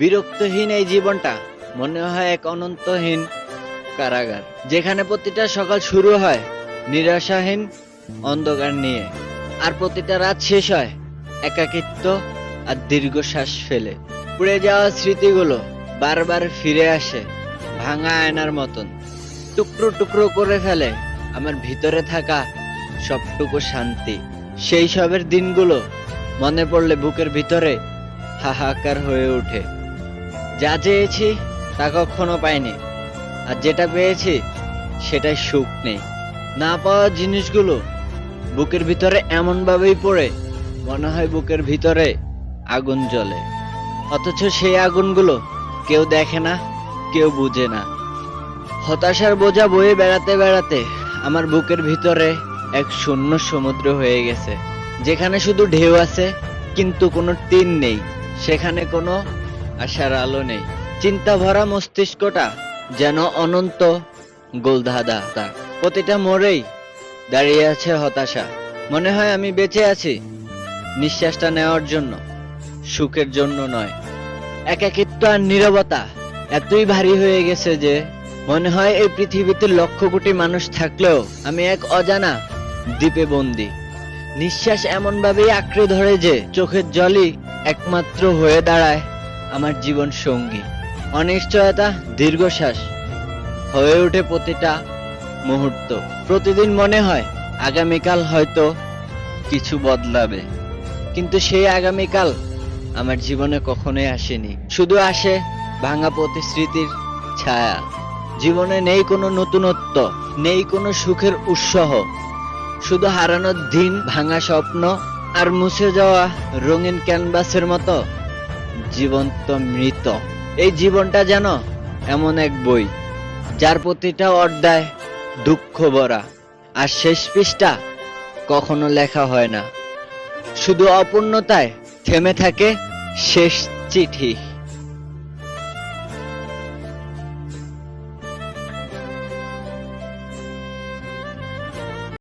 বিরক্তহীন এই জীবনটা মনে হয় এক অনন্তহীন কারাগার, যেখানে প্রতিটা সকাল শুরু হয় নিরাশাহীন অন্ধকার নিয়ে, আর প্রতিটা রাত শেষ হয় একাকিত্ব আর দীর্ঘশ্বাস ফেলে। পুড়ে যাওয়া স্মৃতিগুলো বারবার ফিরে আসে ভাঙা আয়নার মতন, টুকরো টুকরো করে ফেলে আমার ভিতরে থাকা সবটুকু শান্তি। সেই সবের দিনগুলো মনে পড়লে বুকের ভিতরে হাহাকার হয়ে ওঠে। যা চেয়েছি তা কখনো পাইনি। আর যেটা পেয়েছি, সেটাই সুখ নেই। না পাওয়া জিনিসগুলো বুকের ভিতরে এমন ভাবেই পড়ে, মনে হয় বুকের ভিতরে আগুন জ্বলে। অথচ সেই আগুনগুলো কেউ দেখে না, কেউ বুঝে না। হতাশার বোঝা বয়ে বেড়াতে বেড়াতে আমার বুকের ভিতরে এক শূন্য সমুদ্র হয়ে গেছে। যেখানে শুধু ঢেউ আছে, কিন্তু কোনো টিন নেই। সেখানে কোনো আশার আলো নেই। চিন্তা ভরা মস্তিষ্কটা যেন অনন্ত গোলধাঁধা প্রতিটা মোড়েই দাঁড়িয়ে আছে হতাশা। মনে হয় আমি বেঁচে আছি। নিঃশ্বাসটা নেওয়ার জন্য, সুখের জন্য নয়। একাকিত্ব আর নীরবতা এতই ভারী হয়ে গেছে যে মনে হয় এই পৃথিবীতে লক্ষ কোটি মানুষ থাকলেও আমি এক অজানা দ্বীপে বন্দি। নিঃশ্বাস এমন ভাবেই আঁকড়ে ধরে যে চোখের জলই একমাত্র হয়ে দাঁড়ায়। আমার জীবন সঙ্গী। অনিশ্চয়তা দীর্ঘশ্বাস হয়ে ওঠে প্রতিটা মুহূর্ত। প্রতিদিন মনে হয় আগামীকাল হয়তো কিছু বদলাবে, কিন্তু সেই আগামীকাল আমার জীবনে কখনোই আসেনি। শুধু আসে ভাঙা প্রতিশ্রুতির ছায়া। জীবনে নেই কোনো নতুনত্ব, নেই কোনো সুখের উৎসাহ। শুধু হারানোর দিন, ভাঙা স্বপ্ন আর মুছে যাওয়া রঙিন ক্যানভাসের মতো জীবন্ত মৃত। এই জীবনটা যেন এমন এক বই, যার প্রতিটা অধ্যায় দুঃখ ভরা, আর শেষ পৃষ্ঠা কখনো লেখা হয় না। শুধু অপূর্ণতায় থেমে থাকে শেষ চিঠি।